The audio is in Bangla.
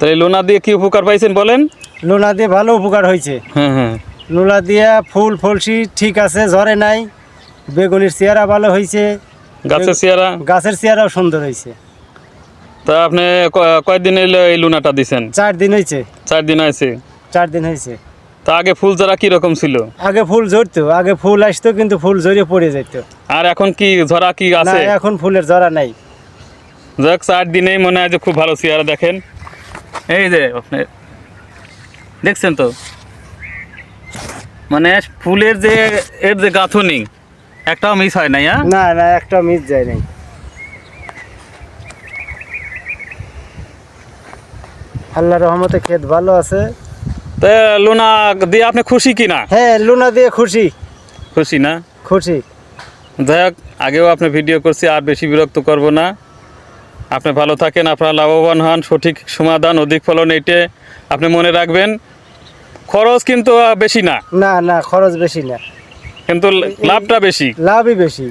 তো এই লোনা দিয়ে কি উপকার পাইছেন বলেন? লোনা দিয়ে ভালো উপকার হয়েছে। হ্যাঁ হ্যাঁ। লোনা দিয়ে ফুল ফলসি ঠিক আছে ঝরে নাই বেগুনির চেহারা ভালো হয়েছে। গাছের চেয়ারা গাছের চেহারাও সুন্দর হয়েছে। তা আপনি কয়দিন এই লুনাটা দিছেন? চার দিন হয়েছে। চার দিন আছে চার দিন হয়েছে। তা আগে ফুল যারা কি রকম ছিল? আগে ফুল ঝরতো আগে ফুল আসতো কিন্তু ফুল ঝরে পড়ে যেত। আর এখন কি ঝরা কি না আছে? এখন ফুলের জরা নাই। যাক চার দিনেই মনে হয় যে খুব ভালো চেয়ারা দেখেন। এই যে আপনি দেখছেন তো? মানে ফুলের যে এর যে গাঁথনি একটাও মিস হয় নাই হ্যাঁ? না না একটা মিস যায় নাই। আল্লাহ রহমতে ক্ষেত ভালো আছে। তা লোনা দিয়ে আপনি খুশি কি না হ্যাঁ লুনা দিয়ে খুশি। খুশি না? খুশি। যাই হোক আগেও আপনি ভিডিও করছি আর বেশি বিরক্ত করব না। আপনি ভালো থাকেন আপনারা লাভবান হন সঠিক সমাধান অধিক ফলন এটে আপনি মনে রাখবেন খরচ কিন্তু বেশি না। না না খরচ বেশি না। কিন্তু লাভটা বেশি। লাভই বেশি।